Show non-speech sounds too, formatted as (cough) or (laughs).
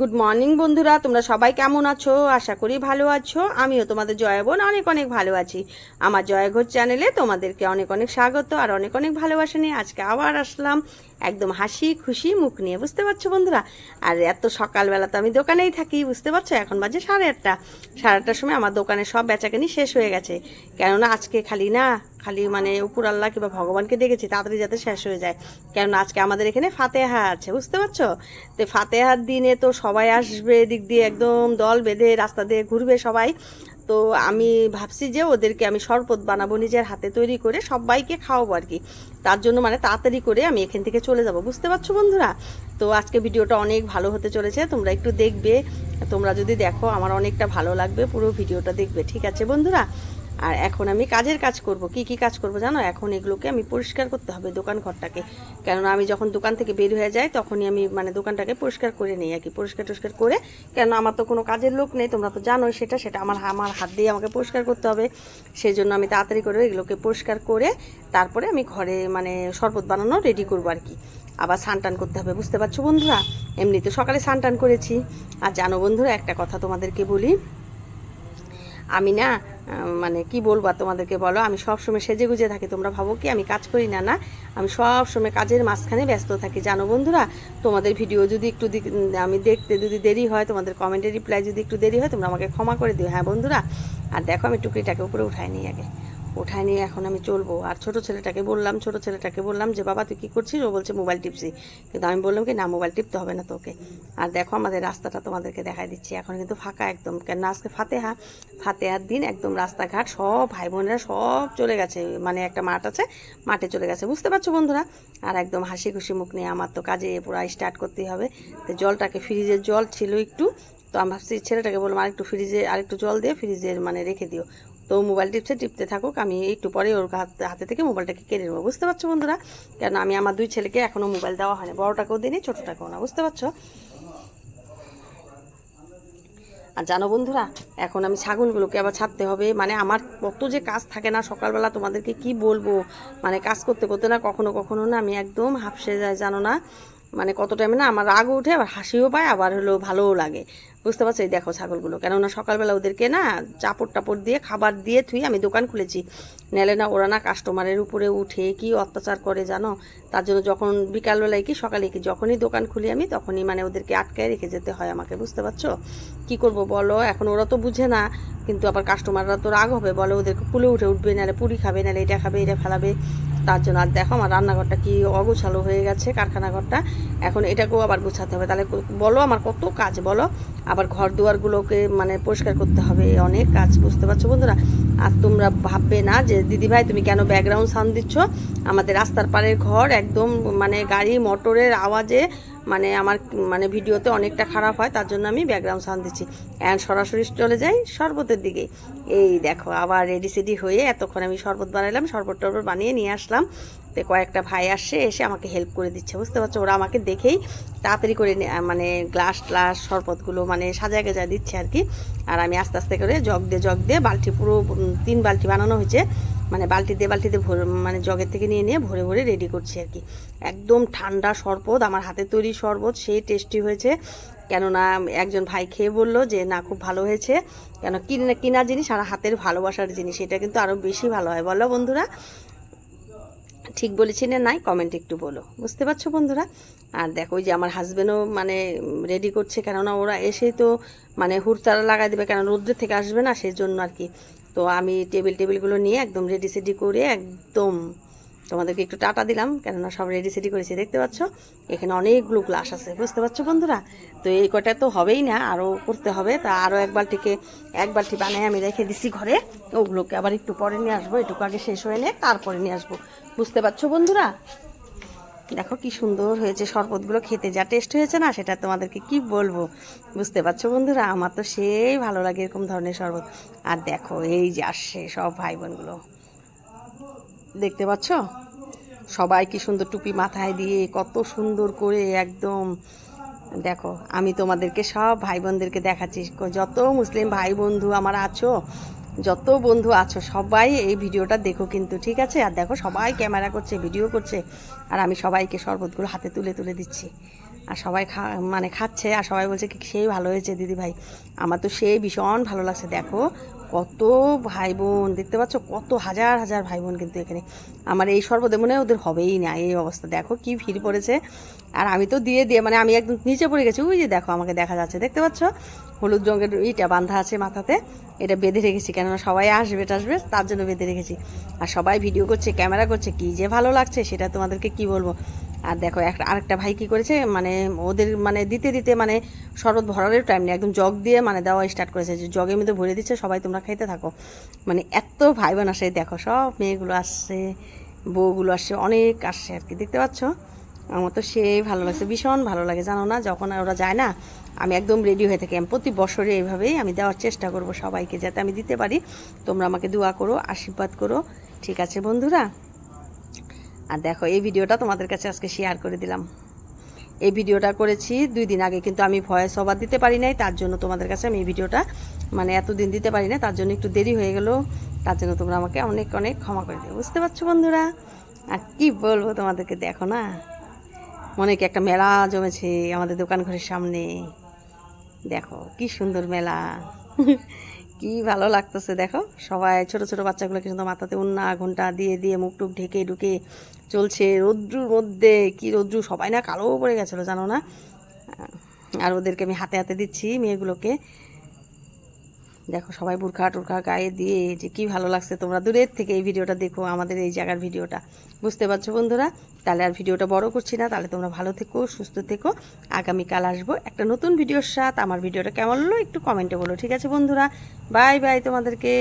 Good morning বন্ধুরা। তোমরা সবাই কেমন আছো? আশা করি ভালো আছো। আমিও তোমাদের জয় বোন অনেক অনেক ভালো আছি। আমার জয়ঘর চ্যানেলে তোমাদেরকে অনেক অনেক স্বাগত আর অনেক অনেক ভালোবাসা নিয়ে আজকে আবার আসলাম। একদম হাসি, খুশি, মুখ নিয়ে, বুঝতে পারছ বন্ধুরা? আর এত সকালবেলা তো আমি দোকানেই থাকি, বুঝতে পারছ? এখন বাজে সাড়ে আটটা। সাড়ে আটটার সময় আমার দোকানে সব বেচাকেনি শেষ হয়ে গেছে। কেননা আজকে খালি না, খালি মানে উপর আল্লাহ কিংবা ভগবানকে দেখেছি, তাড়াতাড়ি যাতে শেষ হয়ে যায়। কেননা আজকে আমাদের এখানে ফাতেহা আছে, বুঝতে পারছ? তো ফাতেহার দিনে তো সবাই আসবে এদিক দিয়ে একদম দল বেঁধে, রাস্তা দিয়ে ঘুরবে সবাই। তো আমি ভাবছি যে ওদেরকে আমি শরবত বানাবো নিজের হাতে তৈরি করে, সবাইকে খাওয়াবো আর কি। তার জন্য মানে তাড়াতাড়ি করে আমি এখান থেকে চলে যাব। বুঝতে পারছ বন্ধুরা? তো আজকে ভিডিওটা অনেক ভালো হতে চলেছে। তোমরা একটু দেখবে। তোমরা যদি দেখো, আমার অনেকটা ভালো লাগবে। পুরো ভিডিওটা দেখবে। ঠিক আছে বন্ধুরা? আর এখন আমি কাজের কাজ করব। কি কি কাজ করব জানো? এখন এগুলোকে আমি পরিষ্কার করতে হবে দোকান ঘরটাকে। কেননা আমি যখন দোকান থেকে বের হয়ে যাই, তখনই আমি মানে দোকানটাকে পরিষ্কার করে নিই আর কি। পরিষ্কার টরিষ্কার করে কেন আমার তো কোনো কাজের লোক নেই, তোমরা তো জানোই সেটা সেটা আমার আমার হাত দিয়ে আমাকে পরিষ্কার করতে হবে। সেই জন্য আমি তাড়াতাড়ি করে এগুলোকে পরিষ্কার করে তারপরে আমি ঘরে মানে শরবত বানানো রেডি করব আর কি। আবার স্নান করতে হবে, বুঝতে পারছ বন্ধুরা? এমনি তো সকালে স্নান করেছি। আর জানো বন্ধুরা, একটা কথা তোমাদেরকে বলি। আমি না মানে কি বলব তোমাদেরকে বলো? আমি সব সময় সেজে গুজে থাকি। তোমরা ভাবো কি, আমি কাজ করি না না। আমি সব সময় কাজের মাঝখানে ব্যস্ত থাকি। জানো বন্ধুরা, তোমাদের ভিডিও যদি একটু আমি দেখতে যদি দেরি হয়, তোমাদের কমেন্টের রিপ্লাই যদি একটু দেরি হয়, তোমরা আমাকে ক্ষমা করে দিও। হ্যাঁ বন্ধুরা? আর দেখো, আমি টুকরিটাকে উপরে উঠাই নিই আগে। উঠায় নিয়ে এখন আমি চলবো। আর ছোট ছেলেটাকে বললাম, ছোট ছেলেটাকে বললাম যে, বাবা, তুই কী করছিস? ও বলছে, মোবাইল টিপছি। কিন্তু আমি বললাম কি, না, মোবাইল টিপতে হবে না তোকে। আর দেখো, আমাদের রাস্তাটা তোমাদেরকে দেখাই দিচ্ছি। এখন কিন্তু ফাঁকা একদম। কেন আজকে ফাতেহা, ফাতেহার দিন একদম রাস্তাঘাট, সব ভাই বোনেরা সব চলে গেছে। মানে একটা মাঠ আছে, মাঠে চলে গেছে। বুঝতে পারছ বন্ধুরা? আর একদম হাসি খুশি মুখ নিয়ে আমার তো কাজে পুরো স্টার্ট করতেই হবে। তো জলটাকে ফ্রিজের জল ছিল একটু। তো আমি ভাবছি, ছেলেটাকে বললাম, আরেকটু ফ্রিজে আরেকটু জল দিয়ে ফ্রিজের মানে রেখে দিও। তো মোবাইল টিপছে টিপতে থাকুক, আমি একটু পরে ওর হাত- থেকে মোবাইলটাকে কেড়ে নেব। বুঝতে পারছ বন্ধুরা? কেন আমি আমার দুই ছেলেকে এখনও মোবাইল দেওয়া হয়নি বড়টাকেও দিইনি, ছোটোটাকেও না। বুঝতে পারছ? আর জানো বন্ধুরা, এখন আমি ছাগলগুলোকে আবার ছাড়তে হবে। মানে আমার কত যে কাজ থাকে না, সকালবেলা তোমাদেরকে কি বলব? মানে কাজ করতে করতে না, কখনো কখনো না আমি একদম হাফসে যায়, জানো না? মানে কত টাইমে না, আমার রাগও উঠে, আবার হাসিও পায়, আবার হলো ভালোও লাগে। বুঝতে পারছ? এই দেখো ছাগলগুলো। কেননা সকালবেলা ওদেরকে না চাপড় টাপড় দিয়ে খাবার দিয়ে থুই আমি দোকান খুলেছি। নেলে না ওরা না কাস্টমারের উপরে উঠে কি অত্যাচার করে জানো? তার জন্য যখন বিকালবেলায় কি সকালে কি যখনই দোকান খুলি আমি, তখনই মানে ওদেরকে আটকায় রেখে যেতে হয় আমাকে, বুঝতে পারছ? কি করব বলো? এখন ওরা তো বুঝে না, কিন্তু আবার কাস্টমাররা তো রাগ হবে, বলে ওদেরকে কুলে উঠে উঠবে, নাহলে পুরি খাবে, নাহলে এটা খাবে, এটা ফেলাবে। তার জন্য আর দেখো আমার রান্নাঘরটা কি অগোছালো হয়ে গেছে কারখানা ঘরটা এখন এটাকেও আবার গোছাতে হবে। তাহলে বলো আমার কত কাজ বলো? আবার ঘর দুয়ারগুলোকে মানে পরিষ্কার করতে হবে, অনেক কাজ, বুঝতে পারছ বন্ধুরা? আর তোমরা ভাববে না যে, দিদিভাই, তুমি কেন ব্যাকগ্রাউন্ড সাউন্ড দিচ্ছ? আমাদের রাস্তার পাড়ের ঘর একদম মানে গাড়ি, মোটরের আওয়াজে মানে আমার মানে ভিডিওতে অনেকটা খারাপ হয়, তার জন্য আমি ব্যাকগ্রাউন্ড সাউন্ড দিচ্ছি। অ্যান্ড সরাসরি চলে যাই শরবতের দিকে। এই দেখো, আবার রেডি সেডি হয়ে এতক্ষণ আমি শরবত বানাইলাম শরবত টরবত বানিয়ে নিয়ে আসলাম। তো কয়েকটা ভাই আসছে এসে আমাকে হেল্প করে দিচ্ছে, বুঝতে পারছ? ওরা আমাকে দেখেই তাড়াতাড়ি করে মানে গ্লাস গ্লাস শরবতগুলো মানে সাজায় গেজায় দিচ্ছে আর কি। আর আমি আস্তে আস্তে করে জগ দিয়ে জগ দিয়ে বালতি পুরো তিন বালতি বানানো হয়েছে। মানে বালতি দিয়ে বালতিতে ভরে মানে জগের থেকে নিয়ে নিয়ে ভরে ভরে রেডি করছি আর কি। একদম ঠান্ডা শরবত, আমার হাতে তৈরি শরবত, সেই টেস্টি হয়েছে। কেননা একজন ভাই খেয়ে বলল যে, না, খুব ভালো হয়েছে। কেন কিনা কিনা জিনিস আর হাতের ভালোবাসার জিনিস, এটা কিন্তু আরও বেশি ভালো হয়। বলো বন্ধুরা। ঠিক বলেছি না, নাই কমেন্ট একটু বলো। বুঝতে পারছ বন্ধুরা? আর দেখো, ওই যে আমার হাজব্যান্ডও মানে রেডি করছে, কেননা ওরা এসেই তো মানে হুড়তারা লাগাই দেবে কেন রোদ্রের থেকে আসবে না সেই জন্য আর কি। তো আমি টেবিল টেবিলগুলো নিয়ে একদম রেডি সেডি করে একদম তোমাদেরকে একটু টাটা দিলাম, কেননা সব রেডি সেডি করেছি, দেখতে পাচ্ছ? এখানে অনেকগুলো গ্লাস আছে, বুঝতে পারছ বন্ধুরা? তো এই কটা তো হবেই না আরও করতে হবে। তা আরও এক বালটিকে এক বালটি বানিয়ে আমি রেখে দিছি ঘরে। ওগুলোকে আবার একটু পরে নিয়ে আসব এটুকু আগে শেষ হয়ে নিয়ে তারপরে নিয়ে আসব। বুঝতে পারছ বন্ধুরা? দেখো কি সুন্দর হয়েছে শরবতগুলো, খেতে যা টেস্ট হয়েছে না, সেটা তোমাদেরকে কি বলব? বুঝতে পারছ বন্ধুরা? আমার তো সেই ভালো লাগে এরকম ধরনের শরবত। আর দেখো, এই যে আসছে সব ভাই বোনগুলো। দেখতে পাচ্ছ? সবাই কি সুন্দর টুপি মাথায় দিয়ে কত সুন্দর করে একদম, দেখো, আমি তোমাদেরকে সব ভাই বোনদেরকে দেখাচ্ছি। যত মুসলিম ভাই বন্ধু আমার আছো, যত বন্ধু আছো, সবাই এই ভিডিওটা দেখো কিন্তু, ঠিক আছে? আর দেখো, সবাই ক্যামেরা করছে, ভিডিও করছে, আর আমি সবাইকে শরবতগুলো হাতে তুলে তুলে দিচ্ছি। আর সবাই খা মানে খাচ্ছে আর সবাই বলছে কি, সেই ভালো হয়েছে দিদি ভাই। আমার তো সেই ভীষণ ভালো লাগছে, দেখো কত ভাই বোন, দেখতে পাচ্ছ কত হাজার হাজার ভাই বোন কিন্তু এখানে। আমার এই সর্বদে মনে ওদের হবেই না এই অবস্থা। দেখো কি ভিড় পড়েছে। আর আমি তো দিয়ে দিয়ে মানে আমি একদম নিচে পড়ে গেছি, ওই যে দেখো আমাকে দেখা যাচ্ছে, দেখতে পাচ্ছ? হলুদ রঙের ইটা বাঁধা আছে মাথাতে, এটা বেঁধে রেখেছি, কেননা সবাই আসবে টাসবে, তার জন্য বেঁধে রেখেছি। আর সবাই ভিডিও করছে ক্যামেরা করছে, কি যে ভালো লাগছে, সেটা তোমাদেরকে কি বলব? আর দেখো একটা আরেকটা ভাই কি করেছে মানে ওদের মানে দিতে দিতে মানে শরৎ ভরারের টাইম নেই একদম জগ দিয়ে মানে দেওয়া স্টার্ট করেছে যে জগের মধ্যে ভরে দিচ্ছে, সবাই তোমরা খাইতে থাকো। মানে এত ভাই বোন আসে, দেখো, সব মেয়েগুলো আসছে, বউগুলো আসছে, অনেক আসছে আর কি, দেখতে পাচ্ছ? আমার তো সেই ভালো লাগছে, ভীষণ ভালো লাগে, জানো না? যখন ওরা যায় না, আমি একদম রেডি হয়ে থাকি, আমি প্রতি বছরে এইভাবেই আমি দেওয়ার চেষ্টা করব সবাইকে, যাতে আমি দিতে পারি। তোমরা আমাকে দোয়া করো, আশীর্বাদ করো, ঠিক আছে বন্ধুরা? আর দেখো, এই ভিডিওটা তোমাদের কাছে আজকে শেয়ার করে দিলাম। এই ভিডিওটা করেছি দুই দিন আগে, কিন্তু আমি ভয়েস ওভার দিতে পারি নাই, তার জন্য তোমাদের কাছে আমি এই ভিডিওটা মানে এতদিন দিতে পারি না তার জন্য একটু দেরি হয়ে গেল, তার জন্য তোমরা আমাকে অনেক অনেক ক্ষমা করে দিও, বুঝতে পারছ বন্ধুরা? আর কি বলব তোমাদেরকে, দেখো না, মনে কি একটা মেলা জমেছে আমাদের দোকান ঘরের সামনে। দেখো, কি সুন্দর মেলা। (laughs) কি ভালো লাগতেছে, দেখো। সবাই, ছোট ছোট বাচ্চাগুলোকে কিন্তু মাথাতে উন্না ঘণ্টা দিয়ে দিয়ে মুখ টুক ঢেকে ঢুকে চলছে। রৌদ্রুর মধ্যে, কি রৌদ্রু, সবাই না কালো পড়ে গেছিল, জানো না? আর ওদেরকে আমি হাতে হাতে দিচ্ছি মেয়েগুলোকে। দেখো সবাই বুরখা টুরখা গায়ে দিয়ে যে কি ভালো লাগছে, তোমরা দূরের থেকে এই ভিডিওটা দেখো, আমাদের এই জায়গার ভিডিওটা। বুঝতে পারছ বন্ধুরা? তাহলে আর ভিডিওটা বড় করছি না, তাহলে তোমরা ভালো থেকো, সুস্থ থেকো। আগামীকাল আসব একটা নতুন ভিডিওর সাথে। আমার ভিডিওটা কেমন হলো একটু কমেন্টে বলো, ঠিক আছে বন্ধুরা? বাই বাই তোমাদেরকে।